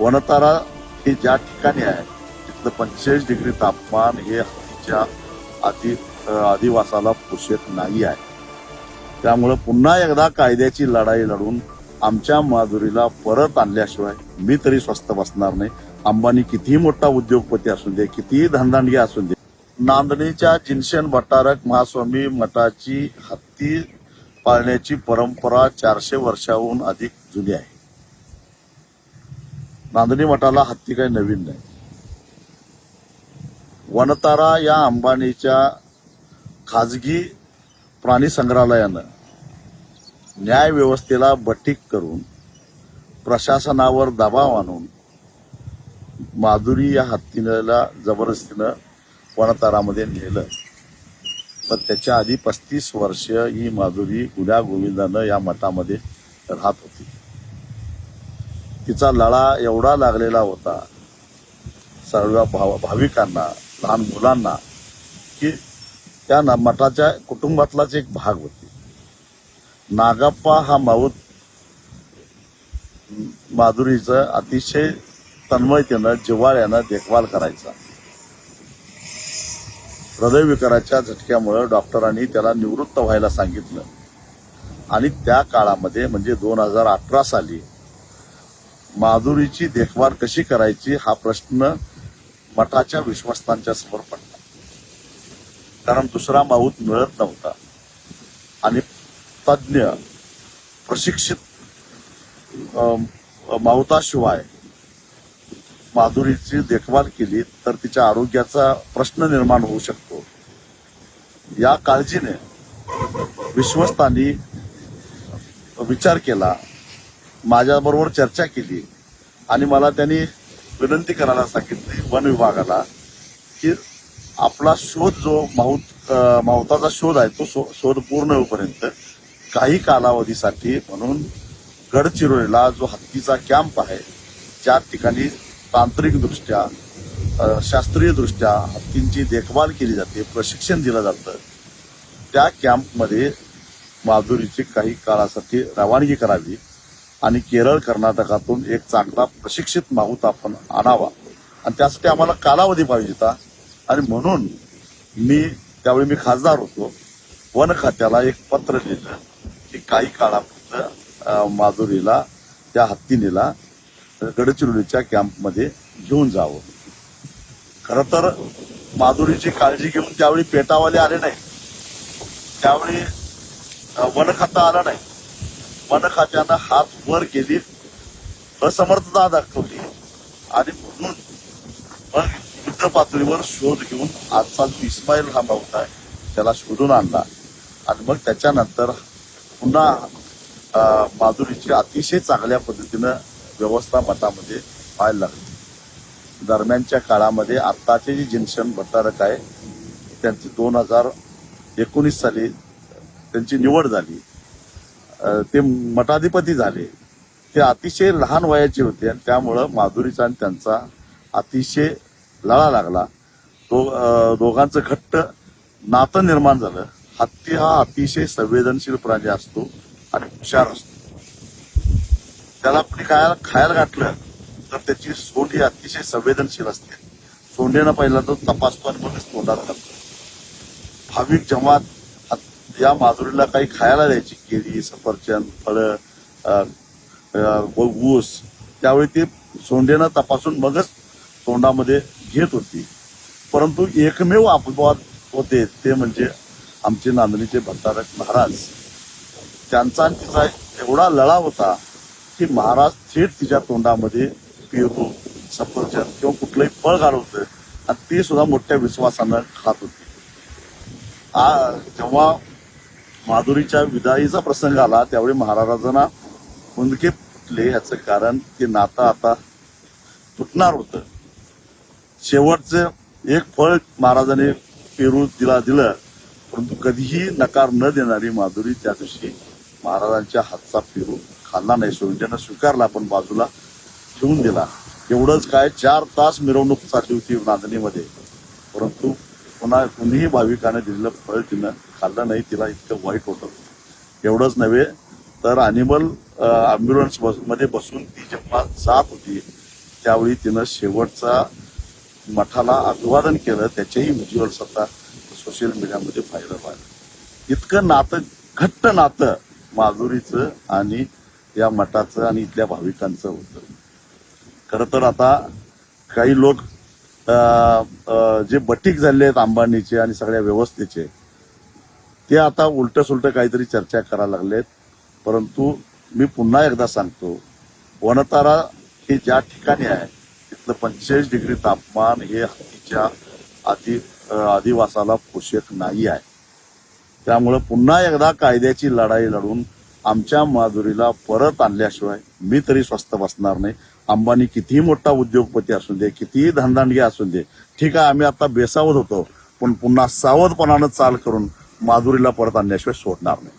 वनतारा हे ज्या ठिकाणी आहे तिथलं पंचेचाळीस डिग्री तापमान हे हत्तीच्या आधी आदिवासाला पोषक नाही आहे. त्यामुळं पुन्हा एकदा कायद्याची लढाई लढून आमच्या माधुरीला परत आणल्याशिवाय मी तरी स्वस्थ बसणार नाही. अंबानी कितीही मोठा उद्योगपती असू दे कितीही धनदांडगी असू दे नांदणीच्या जिनशन भट्टारक महास्वामी मठाची हत्ती पाळण्याची परंपरा चारशे वर्षाहून अधिक जुनी आहे. नांदणी मठाला हत्ती काही नवीन नाही. वनतारा या अंबानीच्या खाजगी प्राणी संग्रहालयानं न्याय व्यवस्थेला बटीक करून प्रशासनावर दबाव आणून माधुरी या हत्तीला जबरदस्तीनं वनतारामध्ये नेलं. पण त्याच्या आधी पस्तीस वर्ष ही माधुरी गुन्हा गोविंदानं या मठामध्ये राहत होती. तिचा लळा एवढा लागलेला होता सर्व भाव भाविकांना लहान मुलांना की त्या मठाच्या कुटुंबातलाच एक भाग होती. नागाप्पा हा माऊत माधुरीचं अतिशय तन्मयतेनं जिव्हाळ्यानं देखभाल करायचा. हृदयविकाराच्या झटक्यामुळं डॉक्टरांनी त्याला निवृत्त व्हायला सांगितलं. आणि त्या काळामध्ये म्हणजे दोन हजार अठरा साली माधुरीची देखभाल कशी करायची हा प्रश्न मठाच्या विश्वस्तांच्या समोर पडला. कारण दुसरा माऊत मिळत नव्हता. आणि तज्ज्ञ प्रशिक्षित माऊताशिवाय माधुरीची देखभाल केली तर तिच्या आरोग्याचा प्रश्न निर्माण होऊ शकतो. या काळजीने विश्वस्तांनी विचार केला. माझ्याबरोबर चर्चा केली. आणि मला त्यांनी विनंती करायला सांगितली वन विभागाला की आपला शोध जो माऊत माऊताचा शोध आहे तो शो- शोध पूर्ण होईपर्यंत काही कालावधीसाठी म्हणून गडचिरोलीला जो हत्तीचा कॅम्प आहे ज्या ठिकाणी तांत्रिकदृष्ट्या शास्त्रीयदृष्ट्या हत्तींची देखभाल केली जाते प्रशिक्षण दिलं जातं त्या कॅम्पमध्ये माधुरीची काही काळासाठी रवानगी करावी. आणि केरळ कर्नाटकातून एक चांगला प्रशिक्षित माहूत आपण आणावा. आणि त्यासाठी आम्हाला कालावधी पाहिजे होता. आणि म्हणून मी त्यावेळी मी खासदार होतो. वन खात्याला एक पत्र लिहिलं की काही काळापुरतं माधुरीला त्या हत्तीनेला गडचिरोलीच्या कॅम्पमध्ये घेऊन जावं. खर तर माधुरीची काळजी घेऊन त्यावेळी पेटावाले आले नाही त्यावेळी वन खातं आलं नाही. वन खात्यानं हात वर केली असमर्थता दाखवली. आणि म्हणून मग युद्ध पातळीवर शोध घेऊन आजचा जो इस्माईल हा नव्हता त्याला शोधून आणला. आणि मग त्याच्यानंतर पुन्हा माधुरीची अतिशय चांगल्या पद्धतीनं व्यवस्था मठामध्ये व्हायला लागली. दरम्यानच्या काळामध्ये आत्ताचे जे जिन्शन भट्टारक आहे त्यांची दोन हजार एकोणीस साली त्यांची निवड झाली. ते मठाधिपती झाले. ते अतिशय लहान वयाचे होते आणि त्यामुळं माधुरीचा आणि त्यांचा अतिशय लळा लागला. दो दोघांचं घट्ट नातं निर्माण झालं. हत्ती हा अतिशय संवेदनशील प्राणी असतो आणि हुशार असतो. त्याला कुणी खायला खायला घातलं तर त्याची सोंड ही अतिशय संवेदनशील असते. सोंडेनं पहिला तो तपासतो आणि मग तोंडात घालतो. भाविक जमात या माधुरीला काही खायला द्यायची केळी सफरचंद फळं व ऊस त्यावेळी ते सोंडेनं तपासून मगच तोंडामध्ये घेत होती. परंतु एकमेव अपवाद होते ते म्हणजे आमचे नांदणीचे भट्टारक महाराज. त्यांचा आणि तिचा एवढा लळा होता की महाराज थेट तिच्या तोंडामध्ये पेरू सफरचंद किंवा कुठलंही फळ घालवतं आणि ती सुद्धा मोठ्या विश्वासानं खात होती. आ जेव्हा माधुरीच्या विदाईचा प्रसंग आला त्यावेळी महाराजांना मुंदके फुटले ह्याचं कारण ते नातं आता तुटणार होतं. शेवटचं एक फळ महाराजाने पेरू दिला दिलं परंतु कधीही नकार न देणारी माधुरी त्या दिवशी महाराजांच्या हातचा पेरू खाल्ला नाही. सोयीच्यानं स्वीकारला पण बाजूला ठेवून दिला. एवढंच काय चार तास मिरवणूक चालली होती नांदणीमध्ये. परंतु पुन्हा कुणीही भाविकाने दिलेलं फळ तिनं खाल्लं नाही तिला इतकं वाईट होतं. एवढंच नव्हे तर अॅनिमल अम्ब्युलन्समध्ये बसून ती जेव्हा जात होती त्यावेळी तिनं शेवटचा मठाला अभिवादन केलं त्याचेही व्हिज्युअल्स आता सोशल मीडियामध्ये व्हायरल व्हायला. इतकं नातं घट्ट नातं माधुरीचं आणि या मठाचं आणि इथल्या भाविकांचं होतं. खरं तर आता काही लोक जे बटीक झाले आहेत अंबानीचे आणि सगळ्या व्यवस्थेचे ते आता उलट सुलट काहीतरी चर्चा करायला लागलेत. परंतु मी पुन्हा एकदा सांगतो वनतारा हे ज्या ठिकाणी आहे तिथलं पंचेचाळीस डिग्री तापमान हे हत्तीच्या आधी आदिवासाला पोषक नाही आहे. त्यामुळं पुन्हा एकदा कायद्याची लढाई लढून आमच्या माधुरीला परत आणल्याशिवाय मी तरी स्वस्त बसणार नाही. अंबानी कितीही मोठा उद्योगपती असू दे कितीही धनदांडगे असू दे ठीक आहे आम्ही आता बेसावत होतो पण पुन्हा सावधपणानं चाल करून माधुरीला परत आणण्याशिवाय सोडणार नाही.